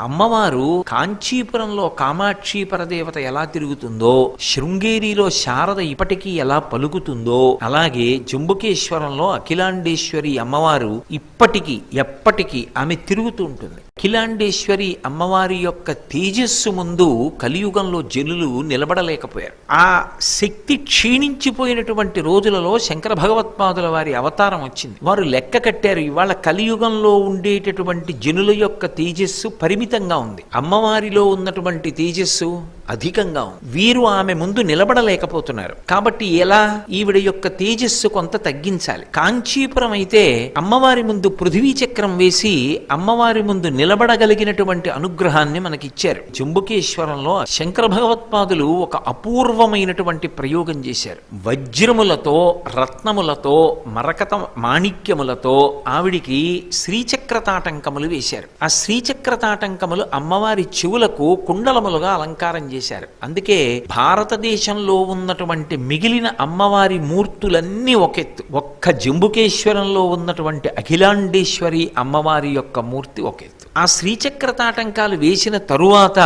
అమ్మవారు కాంచీపురంలో కామాక్షి పరదేవత ఎలా తిరుగుతుందో శృంగేరిలో శారద ఇప్పటికీ ఎలా పలుకుతుందో అలాగే జంబుకేశ్వరంలో అఖిలాండేశ్వరి అమ్మవారు ఇప్పటికీ ఎప్పటికీ ఆమె తిరుగుతూ ఉంటుంది. అఖిలాండేశ్వరి అమ్మవారి యొక్క తేజస్సు ముందు కలియుగంలో జనులు నిలబడలేకపోయారు. ఆ శక్తి క్షీణించిపోయినటువంటి రోజులలో శంకర భగవత్పాదుల వారి అవతారం వచ్చింది. వారు లెక్క కట్టారు ఇవాళ కలియుగంలో ఉండేటటువంటి జనుల యొక్క తేజస్సు పరిమితంగా ఉంది. అమ్మవారిలో ఉన్నటువంటి తేజస్సు అధికంగా ఉంది. వీరు ఆమె ముందు నిలబడలేకపోతున్నారు. కాబట్టి ఎలా ఈవిడ యొక్క తేజస్సు కొంత తగ్గించాలి. కాంచీపురం అయితే అమ్మవారి ముందు పృథివీ చక్రం వేసి అమ్మవారి ముందు నిలబడగలిగినటువంటి అనుగ్రహాన్ని మనకిచ్చారు. జంబుకేశ్వరంలో శంకర భగవత్పాదులు ఒక అపూర్వమైనటువంటి ప్రయోగం చేశారు. వజ్రములతో రత్నములతో మరకత మాణిక్యములతో ఆవిడికి శ్రీచక్రతాటంకములు వేశారు. ఆ శ్రీచక్రతాటంకములు అమ్మవారి చెవులకు కుండలములుగా అలంకారం చేశారు అందుకే భారతదేశంలో ఉన్నటువంటి మిగిలిన అమ్మవారి మూర్తులన్నీ ఒకెత్తు ఒక్క జంబుకేశ్వరంలో ఉన్నటువంటి అఖిలాండేశ్వరి అమ్మవారి యొక్క మూర్తి ఒకెత్తు ఆ శ్రీచక్ర తాటంకాలు వేసిన తరువాత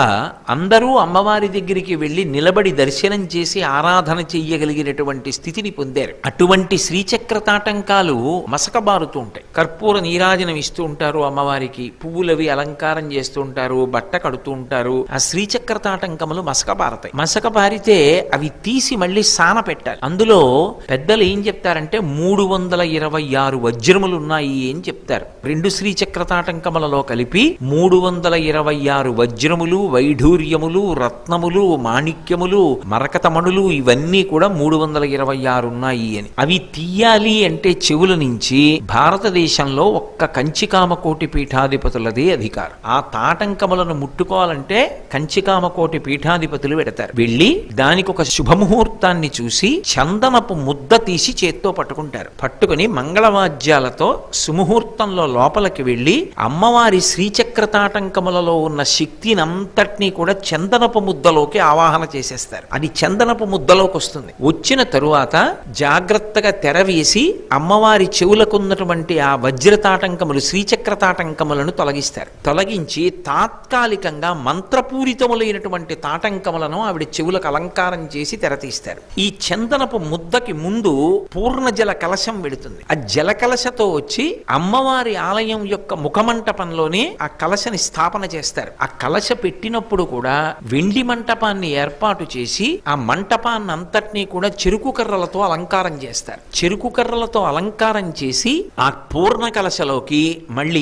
అందరూ అమ్మవారి దగ్గరికి వెళ్ళి నిలబడి దర్శనం చేసి ఆరాధన చెయ్యగలిగినటువంటి స్థితిని పొందారు. అటువంటి శ్రీచక్ర తాటంకాలు మసకబారుతూ ఉంటాయి. కర్పూర నీరాజనం ఇస్తూ ఉంటారు అమ్మవారికి. పువ్వులవి అలంకారం చేస్తూ ఉంటారు బట్ట కడుతూ ఉంటారు. ఆ శ్రీచక్ర తాటంకములు మసకబారతాయి మసకబారితే అవి తీసి మళ్ళీ సాన పెట్టాలి. అందులో పెద్దలు ఏం చెప్తారంటే మూడు వందల ఇరవై ఆరు వజ్రములు ఉన్నాయి అని చెప్తారు. రెండు శ్రీచక్ర తాటంకములలో కలిపి మూడు వందల ఇరవై ఆరు వజ్రములు వైఢూర్యములు రత్నములు మాణిక్యములు మరకతమణులు ఇవన్నీ కూడా మూడు వందల ఇరవై ఆరు ఉన్నాయి అని. అవి తీయాలి అంటే చెవుల నుంచి దేశంలో ఒక్క కంచికామకోటి పీఠాధిపతులది అధికారం. ఆ తాటంకములను ముట్టుకోవాలంటే కంచికామకోటి పీఠాధిపతులు పెడతారు. వెళ్ళి దానికి ఒక శుభముహూర్తాన్ని చూసి చందనపు ముద్ద తీసి చేత్తో పట్టుకుంటారు. పట్టుకుని మంగళవాద్యాలతో సుముహూర్తంలో లోపలికి వెళ్ళి అమ్మవారి శ్రీచక్ర తాటంకములలో ఉన్న శక్తినంతటినీ కూడా చందనపు ముద్దలోకి ఆవాహన చేసేస్తారు. అది చందనపు ముద్దలోకి వస్తుంది వచ్చిన తరువాత జాగ్రత్తగా తెరవేసి అమ్మవారి చెవులకున్నటువంటి ఆ వజ్రతాటంకములు శ్రీచక్ర తాటంకములను తొలగిస్తారు. తొలగించి తాత్కాలికంగా మంత్రపూరితములైనటువంటి తాటంకములను ఆవిడ చెవులకు అలంకారం చేసి తెరతీస్తారు. ఈ చందనపు ముద్దకి ముందు పూర్ణ జల కలశం వెడుతుంది ఆ జల కలశతో వచ్చి అమ్మవారి ఆలయం యొక్క ముఖమంటపంలోనే ఆ కలశని స్థాపన చేస్తారు. ఆ కలశ పెట్టినప్పుడు కూడా వెండి మంటపాన్ని ఏర్పాటు చేసి ఆ మంటపాన్ని అంతటినీ కూడా చెరుకు కర్రలతో అలంకారం చేస్తారు. చెరుకు కర్రలతో అలంకారం చేసి ఆ పూర్ణ కలశలోకి మళ్ళీ